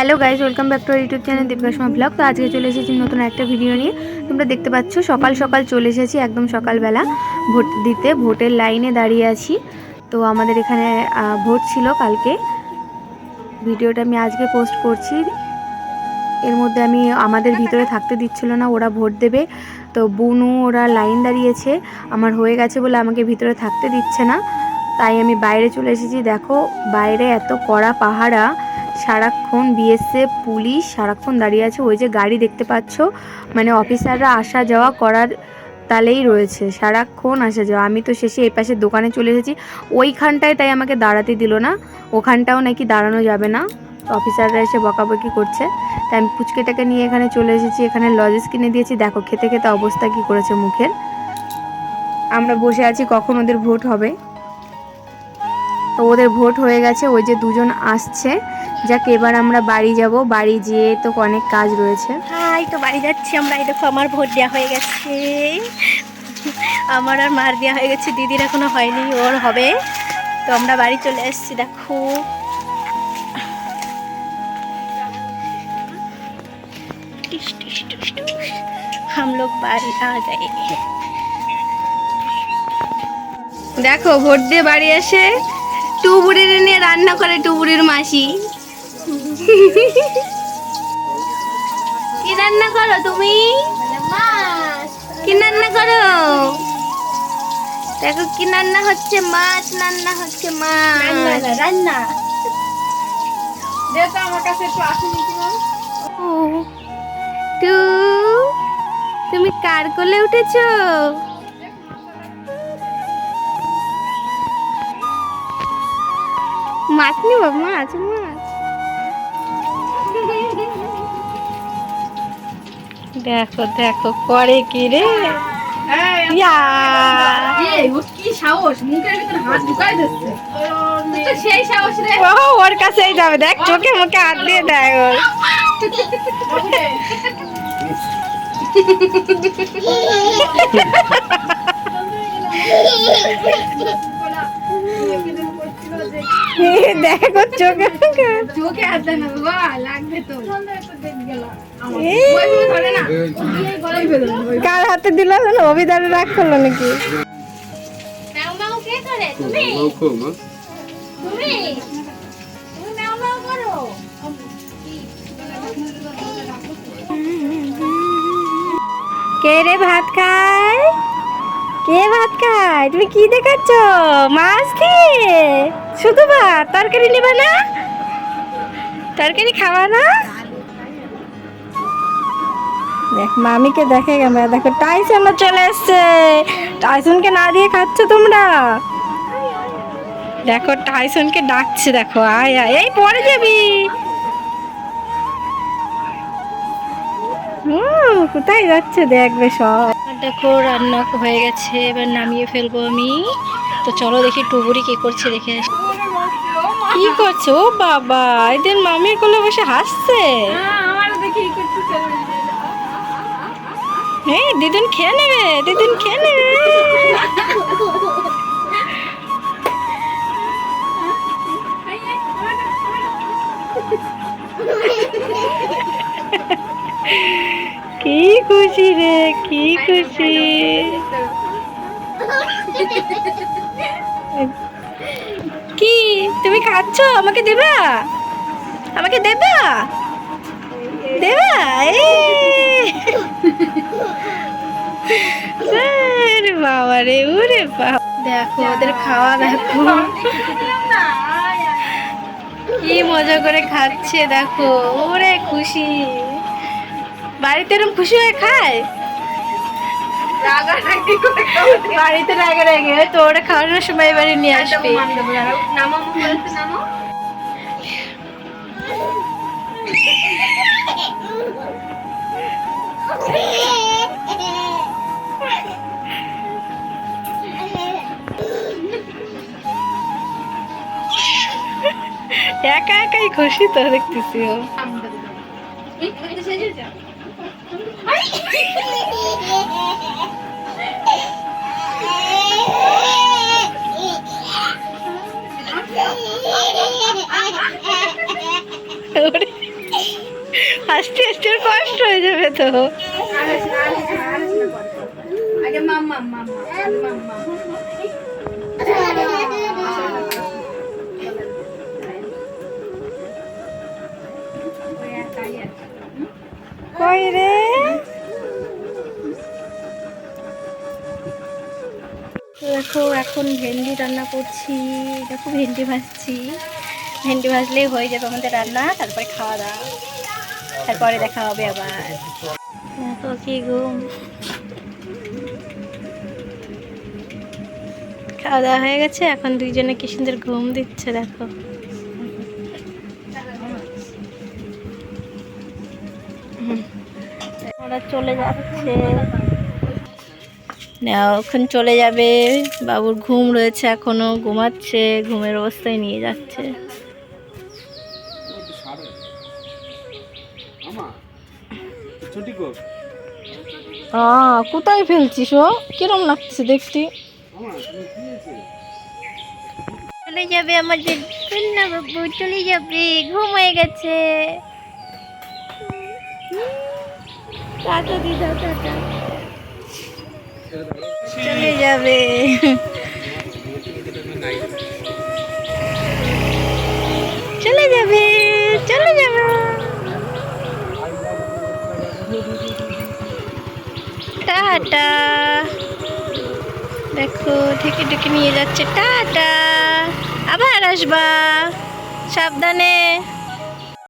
Hello guys welcome back to YouTube channel Dipkashma vlog. তো আজকে চলে এসেছি নতুন একটা ভিডিও নিয়ে। তোমরা দেখতে পাচ্ছ, সকাল সকাল চলে এসেছি একদম সকালবেলা ভোট দিতে, ভোটের লাইনে দাঁড়িয়ে আছি। তো আমাদের এখানে ভোট ছিল কালকে। ভিডিওটা আমি আজকে পোস্ট করছি। এর মধ্যে আমি আমাদের ভিতরে থাকতে দিচ্ছিল না, ওরা ভোট দেবে। তো বুনু, ওরা লাইন দাঁড়িয়েছে। আমার হয়ে গেছে বলে আমাকে ভিতরে থাকতে দিচ্ছে না। তাই আমি বাইরে চলে এসেছি। দেখো, বাইরে এত কড়া পাহারা। সারাক্ষণ বিএসএফ, পুলিশ সারাক্ষণ দাঁড়িয়ে আছে। ওই যে গাড়ি দেখতে পাচ্ছ মানে অফিসাররা আসা যাওয়া করার তালেই রয়েছে। সারাক্ষণ আসা যাওয়া। আমি তো শেষে এই পাশে দোকানে চলে এসেছি। ওইখানটায় তাই আমাকে দাঁড়াতে দিল না। ওখানটাও নাকি দাঁড়ানো যাবে না। অফিসাররা এসে বকাবকি করছে। তাই আমি পুচকেটাকে নিয়ে এখানে চলে এসেছি। এখানে লজেস কিনে দিয়েছি। দেখো, খেতে খেতে অবস্থা কি করেছে মুখের। আমরা বসে আছি, কখন ওদের ভোট হবে। তো ওদের ভোট হয়ে গেছে। ওই যে দুজন আসছে। যাক এবার আমরা বাড়ি যাব বাড়ি যেয়ে তো অনেক কাজ রয়েছে হাই তো বাড়ি যাচ্ছি আমরা এই দেখো আমার ভোট দেওয়া হয়ে গেছে আমার আর মার দেওয়া হয়ে গেছে দিদির এখনো হয়নি ওর হবে তো আমরা বাড়ি চলে এসেছি দেখো টিস টিস টিস টিস। हम लोग बारी आ गए দেখো ভোট দিয়ে বাড়ি এসে টুবুরির নিয়ে রান্না করে টুবুরির মাসি কি রান্না করো তুমি? কি রান্না করো? দেখো কি রান্না হচ্ছে মাছ রান্না হচ্ছে মাছ। রান্না টু তুমি কার কোলে উঠেছো? মাছ নিব মাছ মাছ। দেখো দেখো করে কি রে? ওর কাছেই যাবে। দেখ চোখে মুখে হাত দিয়ে দেয় ওর। দেখো চোখে চোখে না বাবা লাগবে তো। কার হাতে দিল অভিধানে রাগ করল নাকি? কে করে? তুমি? তুমি? তুমি ম্যাও ম্যাও করো। কে রে ভাত খায়? কে ভাত খায়? তুমি কি দেখাচ্ছ? মাছ কি শুধু ভাত তরকারি নিবা না? তরকারি খাওয়া না? দেখ, মামিকে দেখে ক্যামেরা দেখো টাইসন চলে এসছে। টাইসনকে না দিয়ে খাচ্ছ তোমরা? দেখো টাইসনকে ডাকছে, দেখো, আয় আয়। এই, পরে যাবি। কোথায় যাচ্ছে দেখবে সব। দেখো, রান্না হয়ে গেছে, এবার নামিয়ে ফেলব আমি। তো চলো দেখি টুবুরি কি করছে দেখে আসি। কি করছে? ও বাবা এদের মামির কোলে বসে হাসছে। এই দিদুন খেয়ে নেবে দিদুন খেয়ে নেবে কি খুশি রে কি খুশি। কি? তুমি খাচ্ছ আমাকে দেবা? আমাকে দেবা? দেবা? বাবা রে ওরে বাবা। দেখো, ওদের খাওয়া দেখো। কি মজা করে খাচ্ছে, দেখো। ওরে খুশি। বাড়িতে এরকম খুশি হয়ে খায়? বাড়িতে রাগে রাগে তো ওরা খাওয়ানোর সময় এবারে নিয়ে আসবে। একা একাই খুশি তো দেখতেছি ও। আস্তে কষ্ট হয়ে যাবে তো। কই রে? দেখো এখন ভেন্ডি রান্না করছি। দেখো ভেন্ডি ভাজছি। ভেন্ডি ভাজলেই হয়ে যাবে আমাদের রান্না তারপরে খাওয়া দাওয়া। তারপরে দেখা হবে আবার। কি ঘুম। খাওয়া দাওয়া হয়ে গেছে, এখন দুইজনে কি সুন্দর ঘুম দিচ্ছে, দেখো। ওরা চলে যাচ্ছে। না এখন চলে যাবে। বাবুর ঘুম রয়েছে, এখনও ঘুমাচ্ছে, ঘুমের অবস্থায় নিয়ে যাচ্ছে। কোথায় ফেলছিস ও? কিরম লাগছে দেখতে? হয়েছে? চলে যাবে আমাদের কন্যা বাবু চলে যাবে ঘুম হয়ে গেছে। টাটা দিদাও টাটা। চলে যাবে। টাটা। দেখো ঢেকে ঢেকে নিয়ে যাচ্ছে। টাটা। আবার আসবা। সাবধানে।